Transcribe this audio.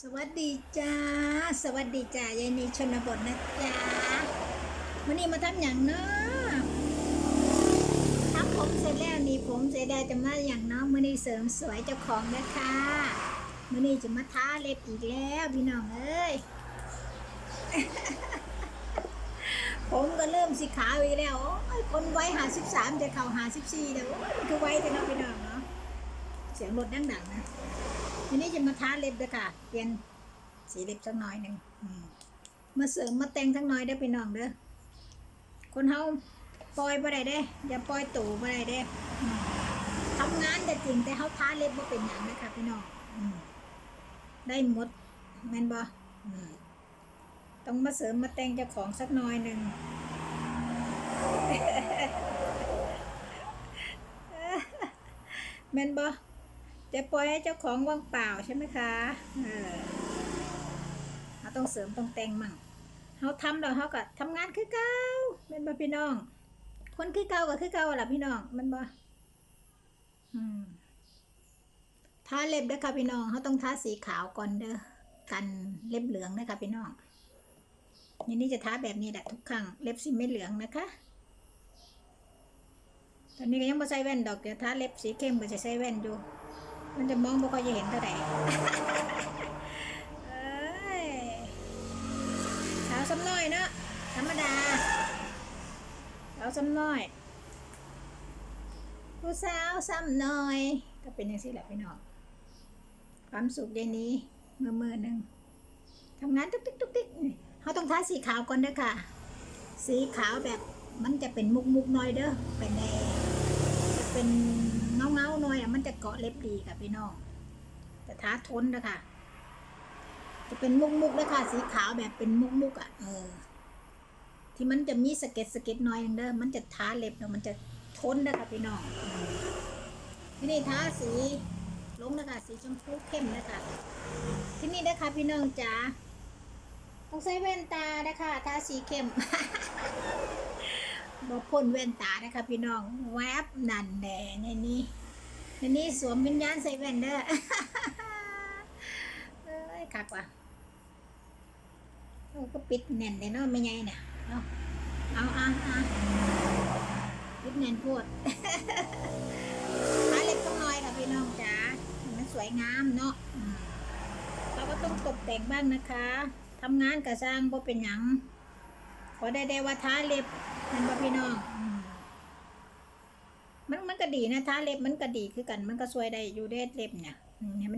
สวัสดีจ้า สวัสดีจ้ายายนีชนบทนะจ้าวันนี้มาทำอย่างเนาะทำผมเสร็จแล้วนี่ผมเสร็จแล้วจะมาอย่างเนาะมื่อนี้เสริมสวยเจ้าของนะคะมื่อนี้จะมาทาเล็บอีกแล้วพี่น้องเอ้ยผมก็เริ่มสีขาวอีกแล้วโอ้ยคนไว้หาสิบสามจะเข่าหาสิบสี่เดี๋ยวคือไว้แต่เนาะพี่น้องเนาะเสียงรถดังๆนะ ทีนี้จะมาทาเล็บด้วยค่ะ เปลี่ยนสีเล็บสักน่อยหนึ่งมาเสริมมาแต่งสักน่อยได้อพี่น้องเด้อคนเฮาปล่อยบ่ได้เด้ อย่าปล่อยตู่บ่ได้เด้อทำงานแต่จริงแต่เฮาทาเล็บบ่เป็นหยังนะคะพี่น้องได้หมดแม่นบ่ต้องมาเสริมมาแต่งเจ้าของสักน่อยหนึ่งแม่นบ่ จะปล่อยให้เจ้าของว่างเปล่าใช่ไหมคะเออเราต้องเสริมต้องแต่งมั่งเขาทำแล้วเขาก็ทำงานคือเก่าเป็นบ่พี่น้อง คนคือเก่าก็คือเก่าล่ะพี่น้องมันบ่ทาเล็บเด้ค่ะพี่น้องเขาต้องทาสีขาวก่อนเด้อกันเล็บเหลืองนะคะพี่น้องนี่นี่จะทาแบบนี้แหละทุกครั้งเล็บสีไม่เหลืองนะคะ ตอนนี้ก็ยังไม่ใส่แว่นดอกเดี๋ยวทาเล็บสีเข้มก็จะใส่แว่นอยู่ มันจะมองบ่ค่อยจะเห็นเท่าไหร่สาวซ้ำน้อยเนาะธรรมดาสาวซ้ำน้อย ผู้สาวซ้ำน้อย ก็เป็นอย่างนี้แหละพี่น้องความสุขเย็นนี้เมื่อมือหนึ่งทำงานตุ๊กติ๊กตุ๊กติ๊กเขาต้องทาสีขาวก่อนเด้อค่ะ สีขาวแบบมันจะเป็นมุกมุกน้อยเด้อเป็นในจะเป็น เงาเงาๆหน่อยอะมันจะเกาะเล็บดีค่ะพี่น้องแต่ท้าทนนะคะจะเป็นมุกมุกๆเลยค่ะสีขาวแบบเป็นมุกมุกอะ เออ ที่มันจะมีสเก็ดสเก็ดหน่อยหนึ่งเด้อมันจะท้าเล็บเนาะมันจะทนนะคะพี่น้องอืมที่นี่ท้าสีลงนะคะสีชมพูเข้มนะคะที่นี่นะคะพี่น้องจ๋าต้องใส่แว่นตานะคะท้าสีเข้ม บอกพ่นแว่นตานะคะพี่น้อง แวบนั่นแน่ในนี้ในนี้สวมวิญญาณใส่แว่นเด้อเอ้ยคักว่ะโอ้ก็ปิดแน่นเลยเนาะไม่ไงเนี่ยเอาเอาเอาเอาปิดแน่นโพดหาเล็กต้องน้อยค่ะพี่น้องจ๋ามันสวยงามเนาะเราก็ต้องตกแต่งบ้างนะคะทำงานกับสร้างบ่เป็นหยังขอได้ได้ว่าท้าเล็บั่นบ่พี่น้องมันมันก็ดีนะท้าเล็บมันก็ดีคือกัน มันก็สวยได้อยู่เด็ดเล็บเนี่ย